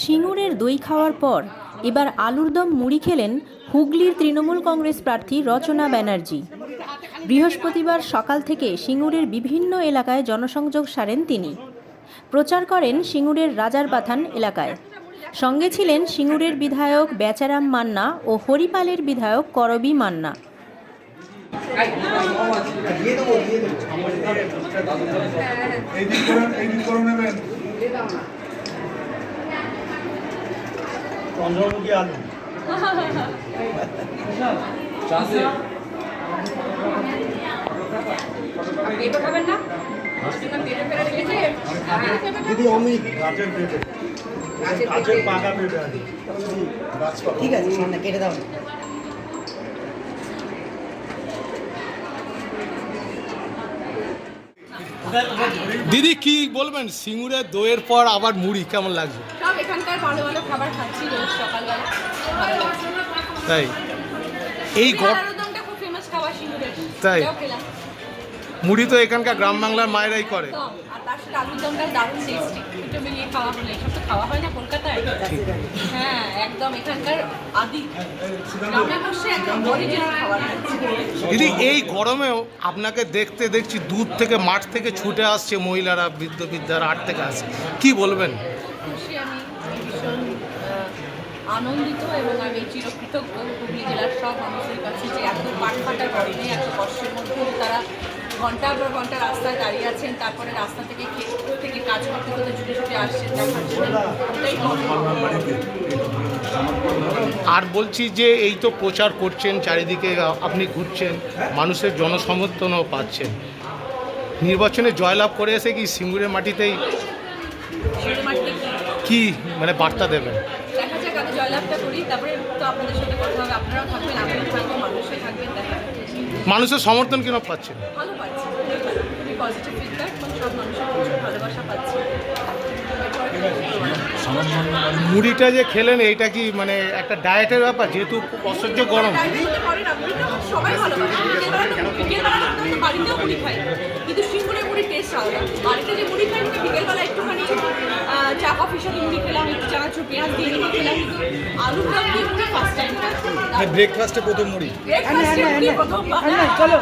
সিঙ্গুরের দই খাওয়ার পর এবার আলুর দম মুড়ি খেলেন হুগলির তৃণমূল কংগ্রেস প্রার্থী রচনা ব্যানার্জি। বৃহস্পতিবার সকাল থেকে সিঙ্গুরের বিভিন্ন এলাকায় জনসংযোগ সারেন তিনি। প্রচার করেন সিঙ্গুরের রাজারবাথান এলাকায়। সঙ্গে ছিলেন সিঙ্গুরের বিধায়ক বেচারাম মান্না ও হরিপালের বিধায়ক করবি মান্না এই দিক করে এই দিক করে নেবেন চন্দ্রমুখী আলু। পেঁপে খাবেন না? পেঁপে ফেলে রেখেছে? দিদি অমিত। গাছের পেঁপে। গাছের পাকা পেঁপে ঠিক আছে কেটে দাও। দিদি কি বলবেন? সিঙ্গুরের দইয়ের পর আবার মুড়ি কেমন লাগছে? সব এখানকার ভালো ভালো খাবার খাচ্ছি রোজ সকালবেলা। তাই? এই সিঙ্গুরের তাই? মুড়ি তো এখানকার গ্রাম বাংলার মায়েরাই করে। আর তার সাথে আলুরদমটা দারুণ টেস্টি খাওয়া হলে এসব তো খাওয়া হয় না কলকাতায়। হ্যাঁ একদম এখানকার আদি। গ্রামে বসে একদম অরিজিনাল খাবার দিদি এই গরমেও আপনাকে দেখতে দেখছি দূর থেকে মাঠ থেকে ছুটে আসছে মহিলারা বৃদ্ধ বৃদ্ধারা আট থেকে আসছে। কি বলবেন? খুশি আমি ভীষণ আনন্দিত এবং আমি চিরকৃতজ্ঞ। হুগলি জেলার সব মানুষের কাছে যে এত পাটফাটা গরমে এত কষ্টের মধ্যেও তারা ঘণ্টার পর ঘণ্টা রাস্তায় দাঁড়িয়ে আছেন তারপরে রাস্তা থেকে থেকে কাজ করতে করতে ছুটে ছুটে আসছেন আর বলছি যে এই তো প্রচার করছেন চারিদিকে আপনি ঘুরছেন মানুষের জনসমর্থনও পাচ্ছেন। নির্বাচনে জয়লাভ করে এসে কি সিঙ্গুরের মাটিতেই কি? মানে বার্তা দেবেন? দেখা যাক আগে জয়লাভটা করি তারপরে তো আপনাদের মানুষের সমর্থন কেন পাচ্ছে? ভালো পাচ্ছি। পজিটিভ ফিডব্যাক সব মানুষের প্রচুর ভালোবাসা পাচ্ছি। মুড়িটা যে খেলেন এইটা কি মানে একটা ডায়েটের ব্যাপার? যেহেতু অসহ্য গরম। না, মুড়িটা সবাই ভালোবাসে। বিকেলবেলা- বিকেলবেলা আমরা তো বাড়িতেও মুড়ি খাই। কিন্তু সিঙ্গুরের মুড়ির টেস্ট আলাদা বাড়িতে যে মুড়ি খাই সেটা বিকেলবেলা একটুখানি আহ, চা মুড়ি খেলাম একটু চানাচুর পেঁয়াজ দিয়ে মুড়ি খেলাম। কিন্তু আলুর দম দিয়ে মুড়ি ফার্স্ট টাইম ব্রেকফাস্টে প্রথম মুড়ি। ব্রেকফাস্টে মুড়ি প্রথম চলো।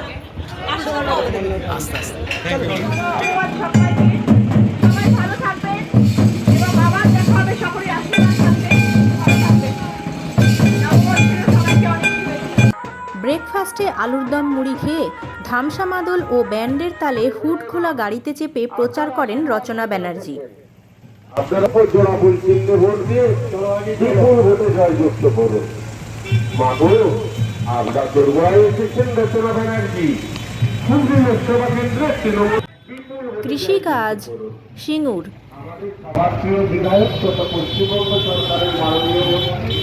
আস্তে আস্তে। সবাই ভালো থাকবেন। এবং আবার দেখা হবে সকলে আশীর্বাদ থাকবে ভালো থাকবেন নববর্ষের সবাইকে অনেক শুভেচ্ছা ব্রেকফাস্টে আলুর দম মুড়ি খেয়ে ধামসা মাদল ও ব্যান্ডের তালে হুট খোলা গাড়িতে চেপে প্রচার করেন রচনা ব্যানার্জি। আপনারা জোড়া ভুল চিহ্নে ভোট দিয়ে বিপুল ভোটে জয়যুক্ত করুন। মাগো আমরা দোরগোড়ায় এসেছেন রচনা ব্যানার্জি। হুগলি লোকসভা কেন্দ্রে তৃণমূল কৃষিকাজ সিঙ্গুর। বিধায়ক তথা পশ্চিমবঙ্গ সরকারের মাননীয় মন্ত্রী